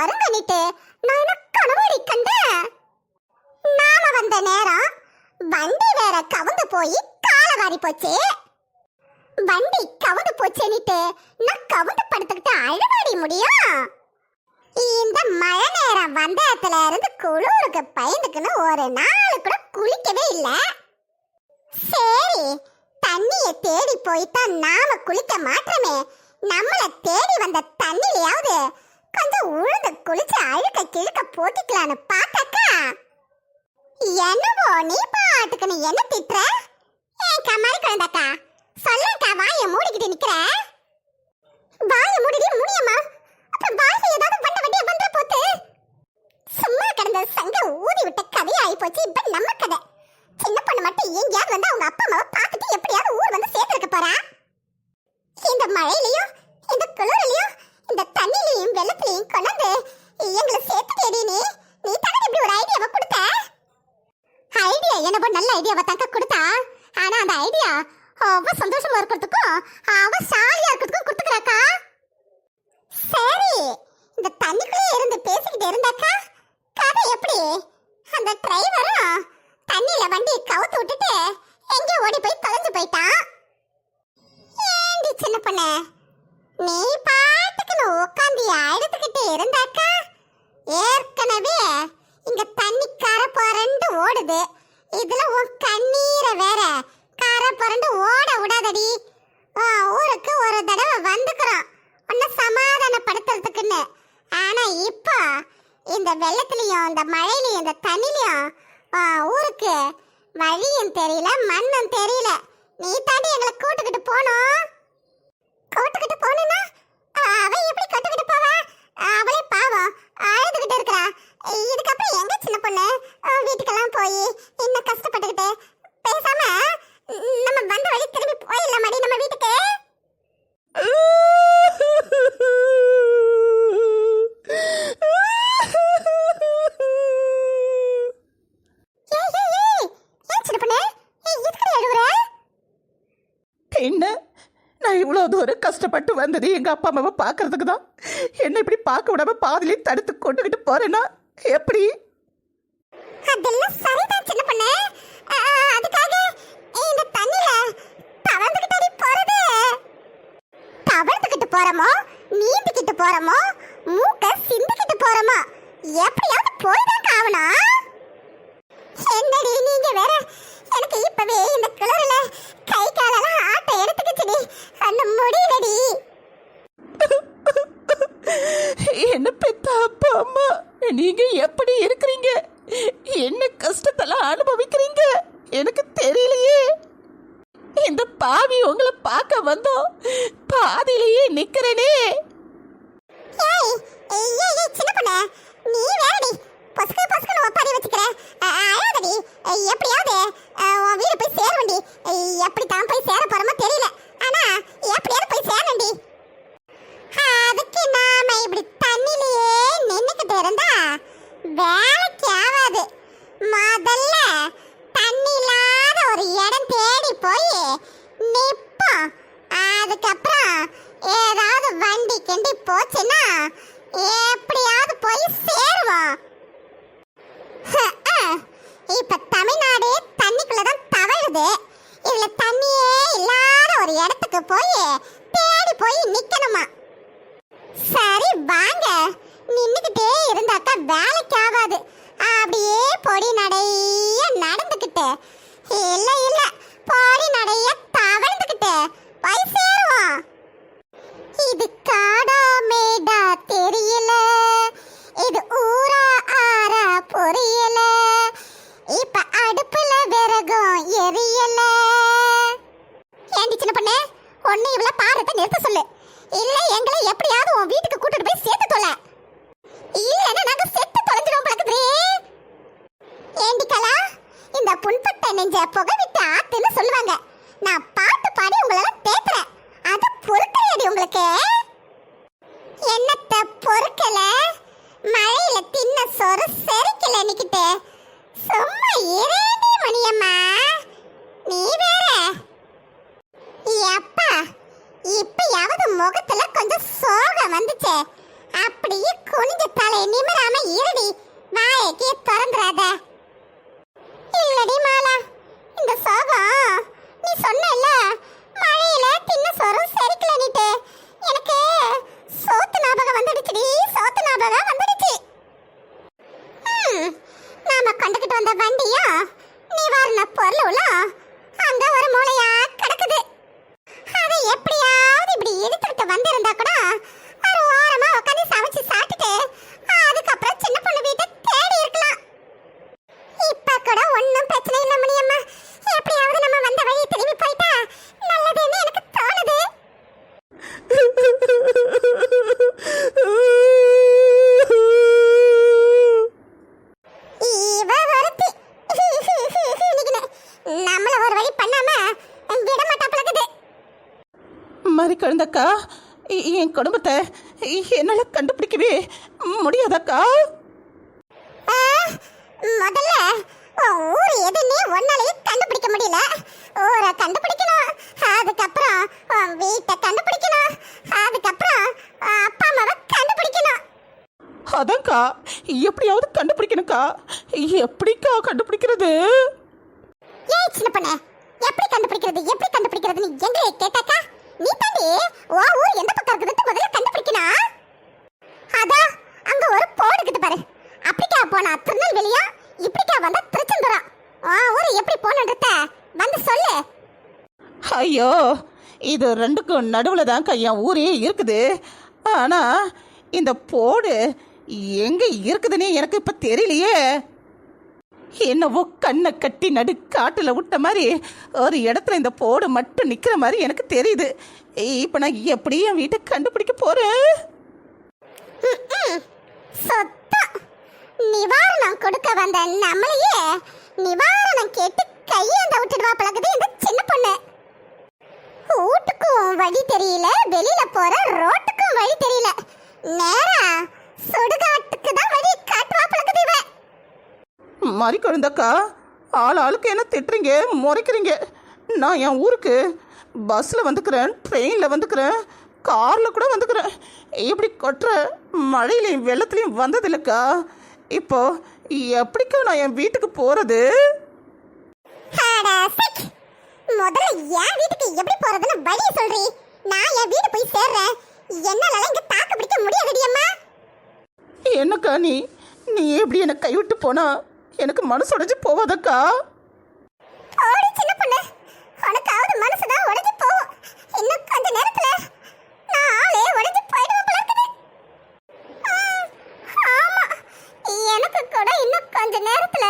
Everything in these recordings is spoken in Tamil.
வருங்கன்னிட்டு நான் என்ன கனவாடி கண்டேன் நாம வந்த நேரம் வண்டி வேற கவுந்து போய் கால வாரி போச்சு. வண்டி கவுந்து போச்சுன்னுட்டு நான் கவுந்து படுத்துக்கிட்டு அழுவாடி முடியும். இந்த மழை நேரம் வந்தத்துல இருந்து குளிருக்கு பயந்துக்குன்னு ஒரு நாள் கூட குளிக்கவே இல்லை. சரி தண்ணியை தேடி போய்தான் நாம குளிக்க மாற்றமே நம்மளை தேடி வந்த தண்ணிலையாவது கொஞ்சம் உழுந்து குளிச்சு அழுக்க கிழக்க போட்டுக்கலான்னு பார்த்தாக்கா என்னவோ நீ பாட்டுக்குன்னு என்ன திட்டுற? ஏன் கம்மாரி குழந்தாக்கா சொல்லக்கா வாயை மூடிக்கிட்டு நிக்கிற? வாயை மூடிடி முடியுமா? அப்புறம் வாயில ஏதாவது வண்ட வண்டிய வந்துட போத்து. சும்மா கிடந்த சங்க ஊதி விட்ட கதையாயி போச்சு இப்ப நம்ம கதை. சின்ன பொண்ணு மட்டும் எங்கேயாவது வந்து அவங்க அப்பா அம்மாவை பார்த்துட்டு எப்படியாவது ஊர் வந்து சேர்த்துருக்க போறா? இந்த மழையிலயும் இந்த குளிரிலையும் இந்த தண்ணிலையும் வெள்ளத்திலையும் கொண்டாந்து எங்களை சேர்த்துட்டேடி நீ நீ தானே இப்படி ஒரு ஐடியாவை கொடுத்த ஐடியா என்னவோ நல்ல ஐடியாவை தாங்க கொடுத்தா ஆனா அந்த ஐடியா அவ சந்தோஷமா இருக்கிறதுக்கும் அவ சாலியா இருக்கிறதுக்கும் கொடுத்துக்கிறாக்கா சரி இந்த தண்ணிக்குள்ளே இருந்து பேசிக்கிட்டு இருந்தாக்கா அந்த டிரைவரும் தண்ணியில வண்டி கவுத்து விட்டுட்டு எங்க ஓடி போய் தொலைஞ்சு போயிட்டான் ஏண்டி சின்ன பொண்ணு? நீ பாட்டுக்குன்னு உட்காந்து எடுத்துக்கிட்டு இருந்தாக்கா? ஏற்கனவே இங்க தண்ணி கரை புரண்டு ஓடுது. இதுல உன் கண்ணீரை வேற கரை புரண்டு ஓட விடாதடி. ஊருக்கு ஒரு தடவை வந்துக்கிறோம். உன்னை சமாதானப்படுத்துறதுக்குன்னு. ஆனா இப்போ இந்த வெள்ளத்துலயும் இந்த மழையிலயும் இந்த தண்ணிலையும் ஊருக்கு வழியும் தெரியல மண்ணும் தெரியல. நீ தாண்டி எங்களை கூட்டுக்கிட்டு போனோம் கூட்டுக்கிட்டு போனா அவ எப்படி கூட்டுக்கிட்டு போவா அவளே பாவம் அழுதுகிட்டு இருக்கறா இதுக்கப்புறம் எங்க சின்ன பொண்ணு அஹ் வீட்டுக்கெல்லாம் போய் இன்னும் கஷ்டப்பட்டுக்கிட்டு பேசாம ம், நம்ம வந்த வழி திரும்பி போயிடலாம் மடி நம்ம வீட்டுக்கு ஏய், ஏய், ஏய், ஏன் சின்ன பொண்ணு ஏய், எதுக்குடி அழுவுற என்ன நான் இவ்வளோ தூரம் கஷ்டப்பட்டு வந்தது எங்கள் அப்பா அம்மாவை பார்க்கறதுக்கு தான்? என்ன இப்படி பார்க்க விடாம பாதிலே தடுத்து கொண்டுகிட்டு போறேன்னா? எப்படி? அதெல்லாம் சரிதான் சின்ன பொண்ணு. ஆ, அதுக்காக இந்த தண்ணில தவழ்ந்துகிட்டடி போறது. தவழ்ந்துகிட்டு போறோமோ? நீந்திக்கிட்டு போறோமோ? மூக்க சிந்திக்கிட்டு போறோமோ? எப்படி போய் தான் ஆகணும் என்னடி நீங்க வேற எனக்கு இப்பவே இந்த கிளறுல கை காலெல்லாம் ஆட்ட எடுத்துக்கிச்சுடி பண்ண முடியலடி என்ன பெத்த அப்பா அம்மா? நீங்க எப்படி இருக்க என்ன கஷ்டத்தெல்லாம் அனுபவிக்கிறீங்க எனக்கு தெரியலையே இந்த பாவி உங்களை பார்க்க வந்தோம் பாதியிலேயே நிக்கிறேனே ஏய் ஏய் ஏய் சின்ன பொண்ணு நீ வேறடி பொசுக்கு பொசுக்குன்னு ஒப்பாரி வச்சுக்கிற அ- அழாதடி ஏய், எப்படியாவது அ, உன் வீடு போய் சேருவண்டி ஏய், எப்படி தான் போய் சேர போறோமோ தெரியல ஆனா எப்படியாவது போய் சேரண்டி அதுக்கு நாம இப்படி தண்ணிலேயே நின்னுக்கிட்டு இருந்தா வேலைக்கு ஆகாது முதல்ல தண்ணி இல்லாத ஒரு இடம் தேடி போய் நிப்போம் அதுக்கப்புறம் ஏதாவது வண்டி கிண்டி போச்சுன்னா எப்படியாவது போய் சேருவோம் இப்ப தமிழ்நாடே தண்ணிக்குள்ளதான் தவழுது. நெஞ்ச புகவிட்டு ஆத்துன்னு சொல்லுவாங்க. நான் கழுந்தக்கா என் குடும்பத்தை என்னால் கண்டுபிடிக்கவே முடியாதக்கா. ஆ, முதல்ல ஊர் எதுன்னே ஒன்னாலேயே கண்டுபிடிக்க முடியல. ஊரை கண்டுபிடிக்கணும் அதுக்கப்புறம் வீட்டை கண்டுபிடிக்கணும் அதுக்கப்புறம் அப்பா அம்மாவை கண்டுபிடிக்கணும். அதான்க்கா எப்படியாவது கண்டுபிடிக்கணுக்கா எப்படிக்கா கண்டுபிடிக்கிறது? ஏய் சின்ன பொண்ணு எப்படி கண்டுபிடிக்கிறது எப்படி கண்டுபிடிக்கிறதுன்னு எங்களை கேட்டாக்கா? நீ தாண்டி உன் ஊர் எந்த பக்கம் இருக்குதுன்னு முதல்ல கண்டுபிடிக்கணும் அதான் அங்க ஒரு போர்டு இருக்குது பாரு. அப்படிக்கா போனா திருநெல்வேலியா? இப்படிக்கா வந்தா திருச்செந்தூரம் உன் ஊர் எப்படி போகணுன்றத வந்து சொல்லு. ஐயோ இது ரெண்டுக்கும் நடுவில் தான்க்கா என் ஊரே இருக்குது. ஆனால் இந்த போடு எங்கே இருக்குதுன்னே எனக்கு இப்போ தெரியலையே. என்னவோ கண்ணை கட்டி நடு காட்டில் விட்ட மாதிரி ஒரு இடத்துல இந்த போடு மட்டும் நிற்கிற மாதிரி எனக்கு தெரியுது. இப்போ நான் எப்படி என் வீட்டை கண்டுபிடிக்க போகிறேன் நிவாரணம் கொடுக்க வந்த நம்மளையே நிவாரணம் கேட்டு கையேந்த விட்டுடுவா பழகுது இந்த சின்ன பொண்ணு. வீட்டுக்கும் வழி தெரியல வெளியில போற ரோட்டுக்கும் வழி தெரியல. நேரா சுடுகாட்டுக்கு தான் வழி காட்டுவா பழகுது இவ மாதிரி குழந்தக்கா. ஆள் ஆளுக்கு என்ன திட்டுறீங்க? முறைக்கிறீங்க. நான் என் ஊருக்கு பஸ்ஸில் வந்துக்கிறேன் ட்ரெயினில் வந்துக்கிறேன் காரில் கூட வந்துக்கிறேன். இப்படி கொட்டுற மழையிலையும் வெள்ளத்துலையும் வந்ததில்லக்கா. இப்போ எப்படிக்கா நான் என் வீட்டுக்கு போகிறது. முதல்ல என் வீட்டுக்கு எப்படி போறதுன்னு வழிய சொல்றி. நான் என் வீடு போய் சேர்றேன். என்னால இங்க தாக்கு பிடிக்க முடியாதுடி அம்மா. என்னக்கா நீ? நீ எப்படி என்னை கைவிட்டு போனா? எனக்கு மனசு உடைஞ்சு போவாதக்கா ஓடி சின்ன பொண்ணு. உனக்காவது மனசுதான் உடைஞ்சு போகும். இன்னும் கொஞ்ச நேரத்துல நான் ஆளே உடைஞ்சு போயிடுவேன் போல இருக்குது. ம், ஆமா. எனக்கு கூட இன்னும் கொஞ்ச நேரத்துல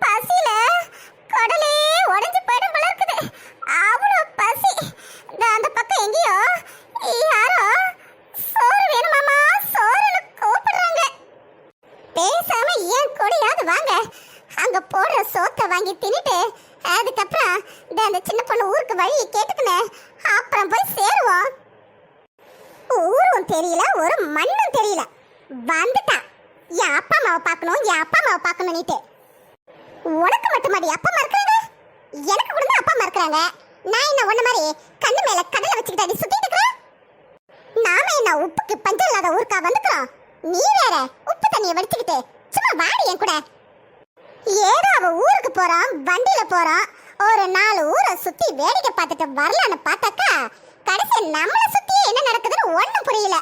பசியில குடலே உடைஞ்சு போயிடும் போல இருக்குது அவ்வளோ பசி இந்த அந்த பக்கம் எங்கேயோ யாரோ சோறு வேணுமாமா சோறுன்னு கூப்பிடுறாங்க பேசாம ஏன் கூடயாவது வாங்க அங்க போடுற சோத்தை வாங்கி தின்னுட்டு அதுக்கப்புறம் இந்த அந்த சின்ன பொண்ணு ஊருக்கு வழியை கேட்டுக்கினு அப்புறம் போய் சேருவோம். ஊரும் தெரியல ஒரு மண்ணும் தெரியல. வந்துட்டான் என் அப்பா அம்மாவை பார்க்கணும் என் அப்பா அம்மாவை பார்க்கணும்னுட்டு. உனக்கு மட்டும் அது அப்பா அம்மா இருக்காங்க எனக்கு கூட தான் அப்பா அம்மா இருக்காங்க நான் என்ன ஒண்ணு மாதிரி கண்ணு மேல கடலை வச்சுக்கிட்டு சுத்திட்டு இருக்கிறேன்? நாம என்ன உப்புக்கு பஞ்சம் இல்லாத ஊருக்கா வந்துக்கிறோம்? நீ வேற உப்பு தண்ணியை வடிச்சுக்கிட்டு சும்மா வாடி என் கூட. ஏதோ அவ ஊருக்கு போறான் வண்டியில போறான். ஒரு நாலு ஊரை சுத்தி வேடிக்கை பார்த்துட்டு வரலான்னு பார்த்தாக்கா கடைசி நம்மளை சுத்தி என்ன நடக்குதுன்னு ஒண்ணும் புரியல.